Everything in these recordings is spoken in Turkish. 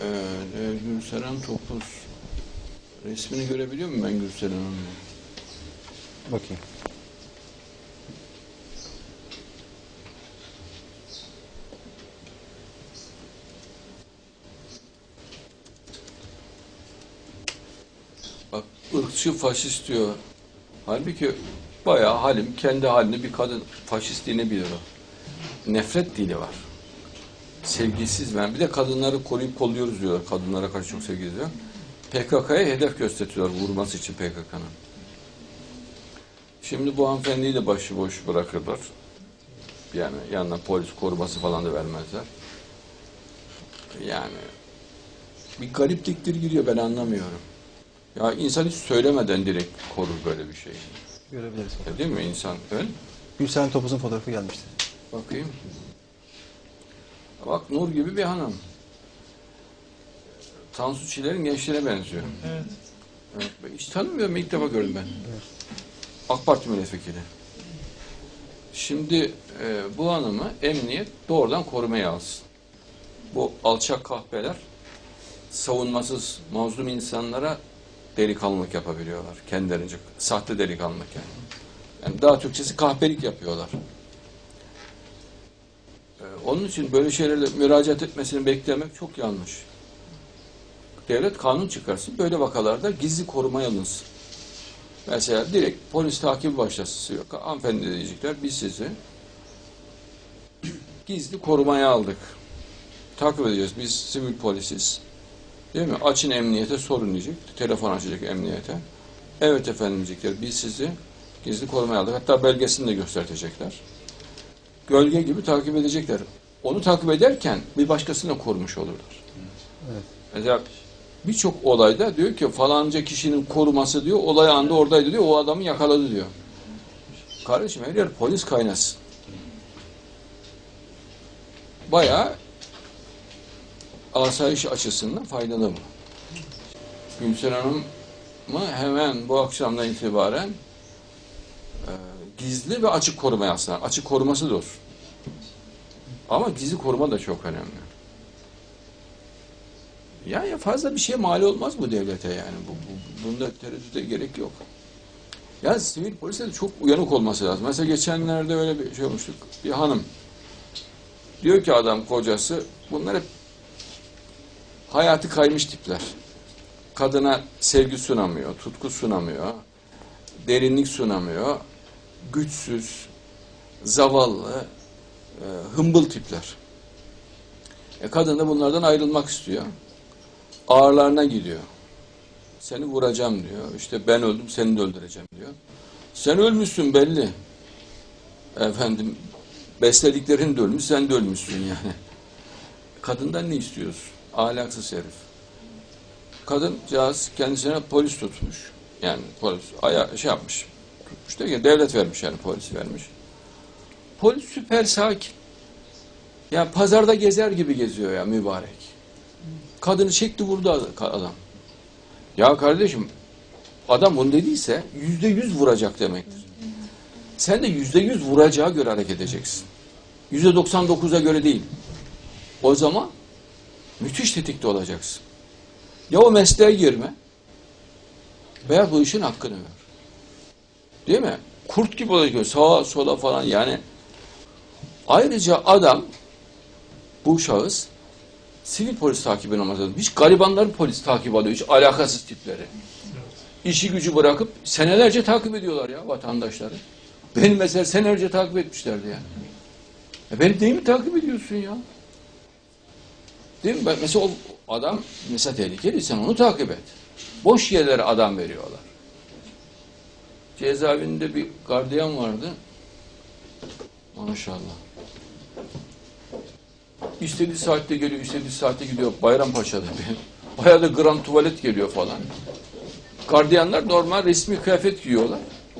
Ee, Gülseren Topuz. Resmini görebiliyor muyum ben Gülseren Hanım'ın? Bakayım. Bak ırkçı faşist diyor. Halbuki bayağı halim kendi halini bir kadın faşistliğini bilir o. Nefret dili var. Sevgisiz ben. Bir de kadınları koruyup kolluyoruz diyorlar. Kadınlara karşı çok sevgi diyor. PKK'ya hedef gösteriyorlar vurması için PKK'nın. Şimdi bu hanımefendiyi de başıboş bırakırlar. Yani yanına polis koruması falan da vermezler. Yani bir garipliktir giriyor ben anlamıyorum. Ya insan hiç söylemeden direkt korur böyle bir şey. Görebiliriz. Değil mi insan? Öyle. Gülsen Topuz'un fotoğrafı gelmişti. Bakayım. Bak Nur gibi bir hanım. Tansu Çiller'in gençliğine benziyor. Evet. Evet, ben hiç tanımıyorum ilk defa gördüm ben. AK Parti milletvekili. Şimdi e, bu hanımı emniyet doğrudan korumaya alsın. Bu alçak kahpeler savunmasız mazlum insanlara delikanlılık yapabiliyorlar. Kendilerince sahte delikanlılık yani. Yani daha Türkçesi kahpelik yapıyorlar. Onun için böyle şeylerle müracaat etmesini beklemek çok yanlış. Devlet kanun çıkarsın. Böyle vakalarda gizli korumaya alınsın. Mesela direkt polis takibi başlasın. Yok. Hanımefendi diyecekler biz sizi gizli korumaya aldık. Takip edeceğiz. Biz sivil polisiz. Değil mi? Açın emniyete sorun diyecek. Telefon açacak emniyete. Evet efendim diyecekler. Biz sizi gizli korumaya aldık. Hatta belgesini de göstertecekler. Gölge gibi takip edecekler. Onu takip ederken bir başkasını korumuş olurlar. Evet. Mesela birçok olayda diyor ki falanca kişinin koruması diyor olay anda oradaydı diyor o adamı yakaladı diyor. Kardeşim her yer polis kaynasın. Bayağı asayiş açısından faydalı bu. Gülseren Hanım'ı hemen bu akşamdan itibaren e, gizli ve açık korumaya aslında. Açık koruması da olsun. Ama gizli koruma da çok önemli. Ya, ya fazla bir şeye mal olmaz bu devlete yani. Bu, bu, bunda tereddüte gerek yok. Ya sivil polise de çok uyanık olması lazım. Mesela geçenlerde öyle bir şey olmuştuk. Bir hanım diyor ki adam kocası bunlar hep hayatı kaymış tipler. Kadına sevgi sunamıyor, tutku sunamıyor, derinlik sunamıyor, güçsüz, zavallı, e, hımbıl tipler. E kadın da bunlardan ayrılmak istiyor. Ağırlarına gidiyor. Seni vuracağım diyor. İşte ben öldüm seni de öldüreceğim diyor. Sen ölmüşsün belli. Efendim beslediklerin de ölmüş sen de ölmüşsün yani. Kadından ne istiyorsun? Ahlaksız herif. Kadıncağız kendisine polis tutmuş. Yani polis aya şey yapmış. Tutmuş da devlet vermiş yani polis vermiş. Polis süper sakin. Ya pazarda gezer gibi geziyor ya mübarek. Kadını çekti vurdu adam. Ya kardeşim adam bunu dediyse yüzde yüz vuracak demektir. Sen de yüzde yüz vuracağı göre hareket edeceksin. Yüzde doksan dokuza göre değil. O zaman müthiş tetikte olacaksın. Ya o mesleğe girme veya bu işin hakkını ver. Değil mi? Kurt gibi olacak. Sağa sola falan yani. Ayrıca adam bu şahıs sivil polis takibine lazım. Hiç garibanların polis takip alıyor. Hiç alakasız tipleri. İşi gücü bırakıp senelerce takip ediyorlar ya vatandaşları. Beni mesela senelerce takip etmişlerdi ya. E beni değil mi takip ediyorsun ya? Değil mi? Mesela o adam mesela tehlikeli sen onu takip et. Boş yerlere adam veriyorlar. Cezaevinde bir gardiyan vardı. Maşallah. İstediği saatte geliyor, istediği saatte gidiyor. Bayrampaşa'da bir. Bayağı da gram tuvalet geliyor falan. Gardiyanlar normal resmi kıyafet giyiyorlar.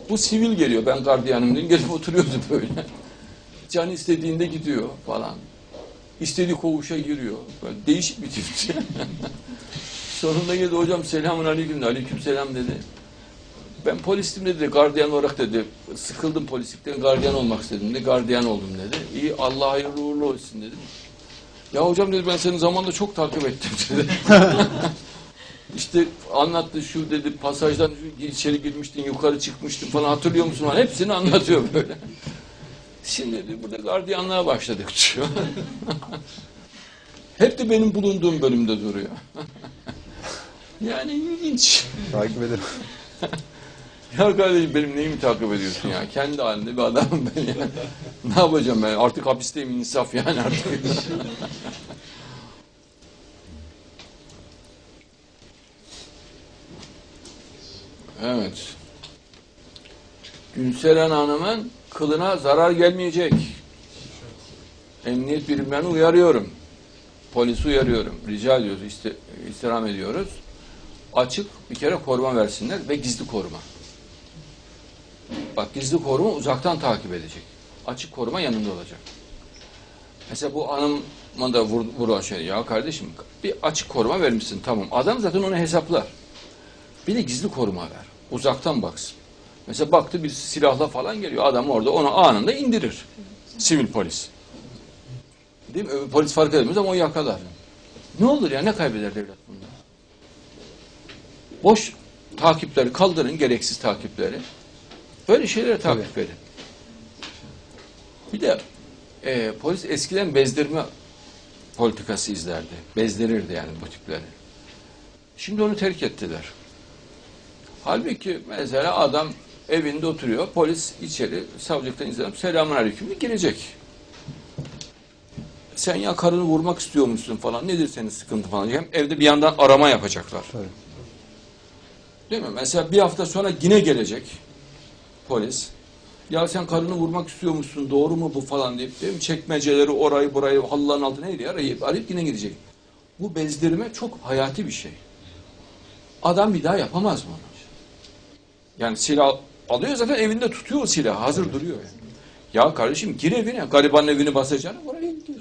Bu sivil geliyor. Ben gardiyanım diye gelip oturuyordu böyle. Can istediğinde gidiyor falan. İstediği kovuşa giriyor. Böyle değişik bir tip. Sonunda geldi hocam selamun aleyküm. Aleyküm selam dedi. Ben polistim dedi. Gardiyan olarak dedi. Sıkıldım polislikten. Gardiyan olmak istedim dedi. Gardiyan oldum dedi. İyi Allah hayırlı uğurlu olsun dedim. Ya hocam dedi ben seni zamanında çok takip ettim dedi. işte anlattı şu dedi pasajdan şu içeri girmiştin yukarı çıkmıştın falan hatırlıyor musun? falan. Hepsini anlatıyor böyle. Şimdi dedi, burada gardiyanlığa başladık diyor. Hep de benim bulunduğum bölümde duruyor. yani ilginç. Takip ederim. Ya kardeşim benim neyimi takip ediyorsun ya? Kendi halinde bir adamım ben ya. Ne yapacağım ben? Artık hapisteyim insaf yani artık. evet. Gülseren Hanım'ın kılına zarar gelmeyecek. Emniyet birimlerini uyarıyorum. Polisi uyarıyorum. Rica ediyoruz, iste, istirham ediyoruz. Açık bir kere koruma versinler ve gizli koruma. Bak gizli koruma uzaktan takip edecek. Açık koruma yanında olacak. Mesela bu hanıma da vur, vurulan şey ya kardeşim bir açık koruma vermişsin tamam. Adam zaten onu hesaplar. Bir de gizli koruma ver. Uzaktan baksın. Mesela baktı bir silahla falan geliyor. Adam orada onu anında indirir. Sivil polis. Değil mi? Öbür Polis fark edemez ama o yakalar. Ne olur ya ne kaybeder devlet bunda? Boş takipleri kaldırın gereksiz takipleri. Böyle şeyleri takip edin. Bir de e, polis eskiden bezdirme politikası izlerdi. Bezdirirdi yani bu tipleri. Şimdi onu terk ettiler. Halbuki mesela adam evinde oturuyor. Polis içeri savcılıktan izledim. Selamun aleyküm girecek. Sen ya karını vurmak istiyor musun falan. Nedir senin sıkıntı falan. Hem evde bir yandan arama yapacaklar. Tabii. Değil mi? Mesela bir hafta sonra yine gelecek polis. Ya sen karını vurmak istiyor musun? Doğru mu bu falan deyip değil mi? Çekmeceleri orayı burayı halların altına neydi arayıp arayıp yine gidecek. Bu bezdirme çok hayati bir şey. Adam bir daha yapamaz bunu. Yani silah alıyor zaten evinde tutuyor o silahı. Hazır duruyor yani. Ya kardeşim gir evine. Garibanın evini basacaksın. Oraya gidiyor.